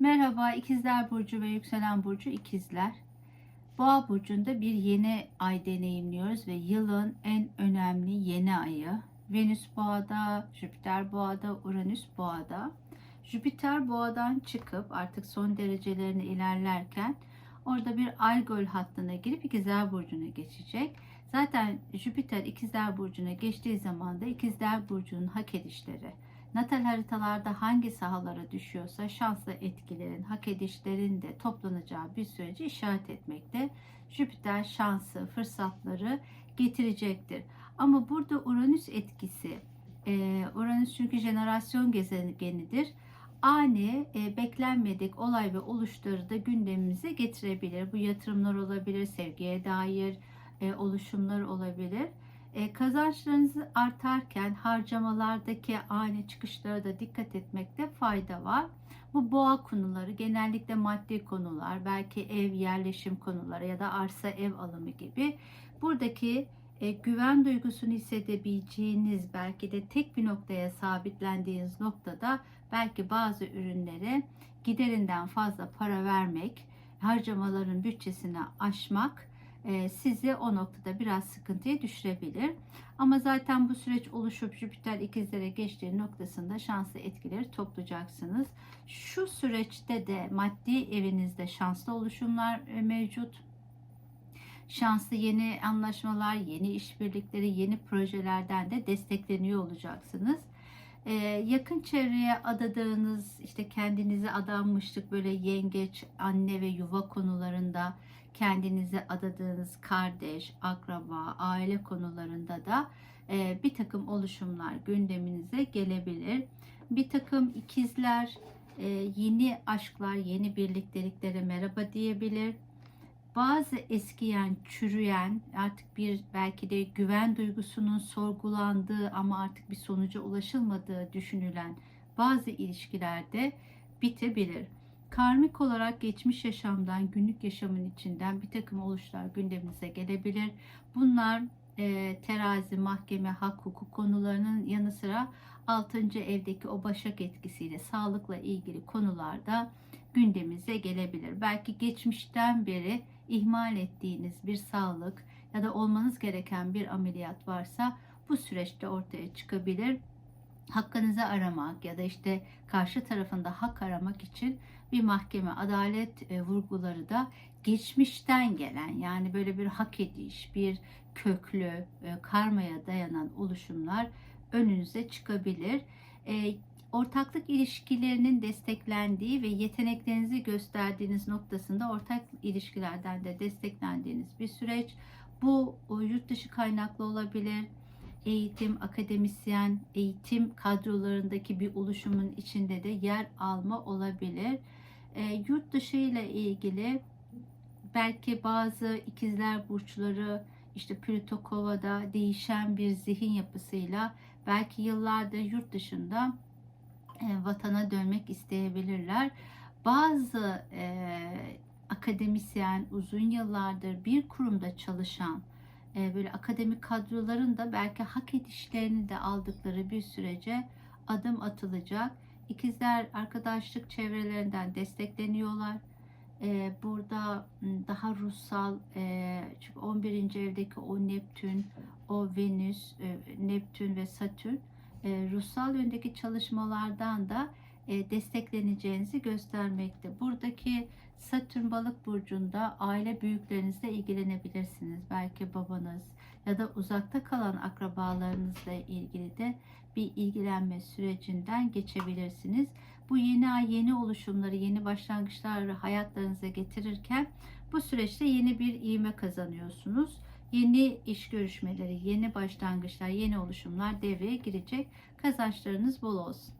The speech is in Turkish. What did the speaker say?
Merhaba İkizler Burcu ve Yükselen Burcu İkizler. Boğa Burcu'nda bir yeni ay deneyimliyoruz ve yılın en önemli yeni ayı. Venüs Boğa'da, Jüpiter Boğa'da, Uranüs Boğa'da. Jüpiter Boğa'dan çıkıp artık son derecelerine ilerlerken orada bir ay göl hattına girip İkizler Burcu'na geçecek. Zaten Jüpiter İkizler Burcu'na geçtiği zaman da İkizler Burcu'nun hak edişleri, natal haritalarda hangi sahalara düşüyorsa şanslı etkilerin, hak edişlerin de toplanacağı bir süreci işaret etmekte. Jüpiter şansı, fırsatları getirecektir. Ama burada Uranüs etkisi, e, Uranüs çünkü jenerasyon gezegenidir. Ani, e, beklenmedik olay ve oluşları da gündemimize getirebilir. Bu yatırımlar olabilir, sevgiye dair e, oluşumlar olabilir. E, kazançlarınız artarken harcamalardaki ani çıkışlara da dikkat etmekte fayda var. Bu boğa konuları genellikle maddi konular, belki ev yerleşim konuları ya da arsa ev alımı gibi. Buradaki e, güven duygusunu hissedebileceğiniz belki de tek bir noktaya sabitlendiğiniz noktada belki bazı ürünlere giderinden fazla para vermek, harcamaların bütçesini aşmak e, sizi o noktada biraz sıkıntıya düşürebilir. Ama zaten bu süreç oluşup Jüpiter ikizlere geçtiği noktasında şanslı etkileri toplayacaksınız. Şu süreçte de maddi evinizde şanslı oluşumlar e, mevcut. Şanslı yeni anlaşmalar, yeni işbirlikleri, yeni projelerden de destekleniyor olacaksınız. Ee, yakın çevreye adadığınız işte kendinize adanmışlık böyle yengeç, anne ve yuva konularında kendinize adadığınız kardeş, akraba, aile konularında da e, bir takım oluşumlar gündeminize gelebilir. Bir takım ikizler e, yeni aşklar, yeni birlikteliklere merhaba diyebilir. Bazı eskiyen, çürüyen, artık bir belki de güven duygusunun sorgulandığı ama artık bir sonuca ulaşılmadığı düşünülen bazı ilişkilerde bitebilir karmik olarak geçmiş yaşamdan, günlük yaşamın içinden bir takım oluşlar gündeminize gelebilir. Bunlar e, terazi, mahkeme, hak, hukuk konularının yanı sıra 6. evdeki o başak etkisiyle sağlıkla ilgili konularda gündemimize gelebilir. Belki geçmişten beri ihmal ettiğiniz bir sağlık ya da olmanız gereken bir ameliyat varsa bu süreçte ortaya çıkabilir hakkınızı aramak ya da işte karşı tarafında hak aramak için bir mahkeme adalet e, vurguları da geçmişten gelen yani böyle bir hak ediş, bir köklü e, karmaya dayanan oluşumlar önünüze çıkabilir. E, ortaklık ilişkilerinin desteklendiği ve yeteneklerinizi gösterdiğiniz noktasında ortak ilişkilerden de desteklendiğiniz bir süreç. Bu yurt dışı kaynaklı olabilir eğitim, akademisyen, eğitim kadrolarındaki bir oluşumun içinde de yer alma olabilir. E, yurt dışı ile ilgili belki bazı ikizler burçları işte Plüto Kova'da değişen bir zihin yapısıyla belki yıllardır yurt dışında e, vatana dönmek isteyebilirler. Bazı e, akademisyen uzun yıllardır bir kurumda çalışan böyle akademik kadroların da belki hak edişlerini de aldıkları bir sürece adım atılacak. İkizler arkadaşlık çevrelerinden destekleniyorlar. E, burada daha ruhsal e, çünkü 11. evdeki o Neptün, o Venüs, Neptün ve Satürn ruhsal yöndeki çalışmalardan da destekleneceğinizi göstermekte. Buradaki Satürn balık burcunda aile büyüklerinizle ilgilenebilirsiniz. Belki babanız ya da uzakta kalan akrabalarınızla ilgili de bir ilgilenme sürecinden geçebilirsiniz. Bu yeni ay yeni oluşumları, yeni başlangıçları hayatlarınıza getirirken bu süreçte yeni bir iğme kazanıyorsunuz. Yeni iş görüşmeleri, yeni başlangıçlar, yeni oluşumlar devreye girecek. Kazançlarınız bol olsun.